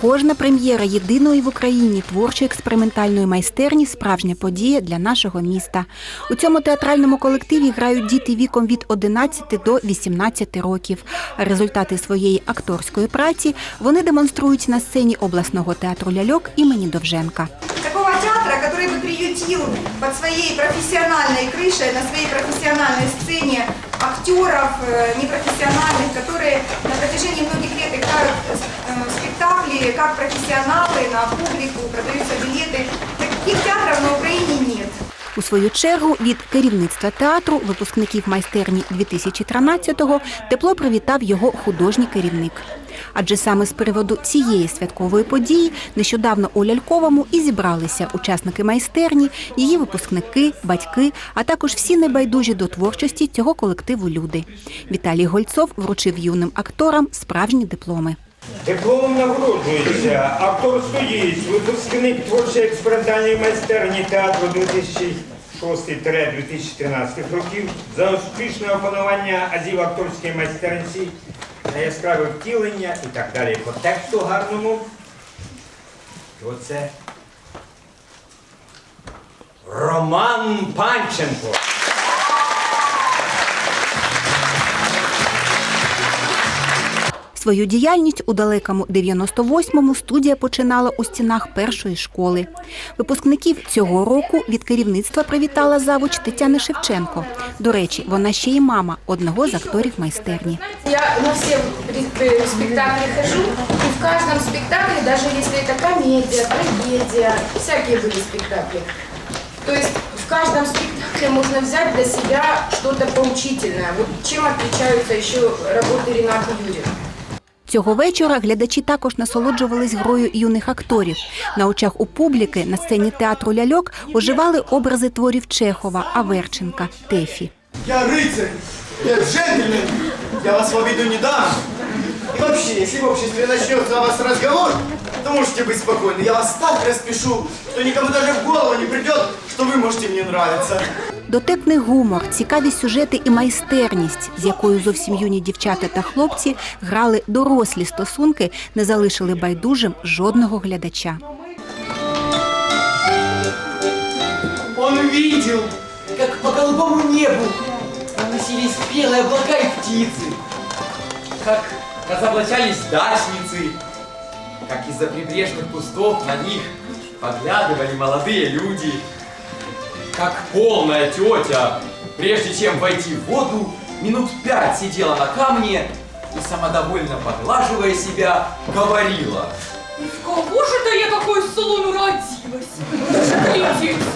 Кожна прем'єра єдиної в Україні творчої експериментальної майстерні справжня подія для нашого міста. У цьому театральному колективі грають діти віком від 11 до 18 років. Результати своєї акторської праці вони демонструють на сцені обласного театру ляльок імені Довженка Такого театра, который бы приютил под своей профессиональной крышей, на своей профессиональной сцене актеров э, непрофессиональных, которые на протяжении многих лет играют э, спектакли как профессионалы на публику, продаются билеты. Таких театров на Украине нет. У свою чергу від керівництва театру, випускників майстерні 2013-го, тепло привітав його художній керівник. Адже саме з приводу цієї святкової події нещодавно у Ляльковому і зібралися учасники майстерні, її випускники, батьки, а також всі небайдужі до творчості цього колективу люди. Віталій Гольцов вручив юним акторам справжні дипломи. Дипломом нагороджується актор стоїть, випускник творчої експериментальної майстерні театру 2006-2013 років за успішне опанування азів акторської майстерності на яскраве втілення і так далі. По тексту гарному. І оце Роман Панченко. Свою діяльність у далекому 98-му студія починала у стінах першої школи. Випускників цього року від керівництва привітала завуч Тетяна Шевченко. До речі, вона ще й мама одного з акторів майстерні. Я на все при- при- спектакли хожу, и в каждом спектакле, даже если это комедия, трагедия, всякие были спектакли, то есть в каждом спектакле можно взять для себя что-то поучительное. Вот чем отличаются еще работы Рената Юрьевны. Цього вечора глядачі також насолоджувались грою юних акторів. На очах у публіки на сцені театру ляльок оживали образи творів Чехова, Аверченка, Тефі. Я рыцарь, я джентльмен, я вас в обиду не дам. И вообще, если в обществе начнется о вас разговор, то можете быть спокойны. Я вас так распишу, что никому даже в голову не придет, что вы можете мне нравиться. Дотепний гумор, цікаві сюжети і майстерність, з якою зовсім юні дівчата та хлопці грали дорослі стосунки, не залишили байдужим жодного глядача. Он видел, как по голубому небу проносились белые облака и птицы, как разоблачались дачницы, как из-за прибрежных кустов на них поглядывали молодые люди, как полная тетя, прежде чем войти в воду, минут пять сидела на камне и, самодовольно поглаживая себя, говорила – Кого же это я такой солону родилась?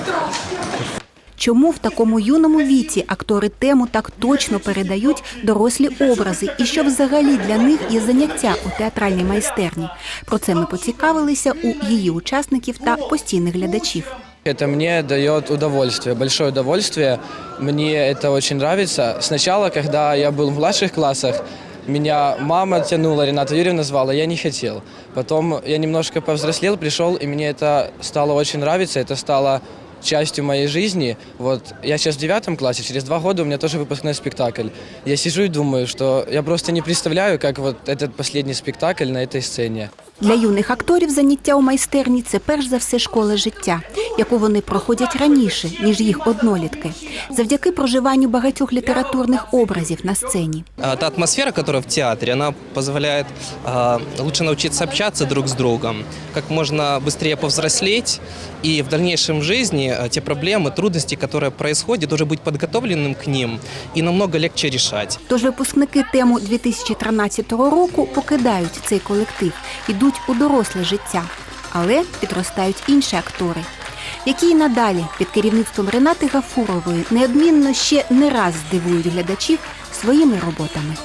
Страшно. Чому в такому юному віці актори тему так точно передають дорослі образи, і що взагалі для них є заняття у театральній майстерні? Про це ми поцікавилися у її учасників та постійних глядачів. Это мне дает удовольствие, большое удовольствие. Мне это очень нравится. Сначала, когда я был в младших классах, меня мама тянула, Рената Юрьевна звала, я не хотел. Потом я немножко повзрослел, пришел, и мне это стало очень нравиться, это стало частью моей жизни. Вот я сейчас в девятом классе, через два года у меня тоже выпускной спектакль. Я сижу и думаю, что я просто не представляю, как вот этот последний спектакль на этой сцене. Для юних акторів заняття у майстерні це перш за все школа життя, яку вони проходять раніше, ніж їх однолітки, завдяки проживанню багатьох літературних образів на сцені. А, Та атмосфера, которая в театре, она позволяет а, лучше научиться общаться друг с другом, как можно быстрее повзрослеть и в дальнейшем жизни а, те проблемы, трудности, которые происходят, уже быть подготовленным к ним и намного легче решать. Тож випускники тему 2013 року покидають цей колектив, ідуть у доросле життя, але підростають інші актори, які й надалі під керівництвом Ренати Гафурової неодмінно ще не раз здивують глядачів своїми роботами.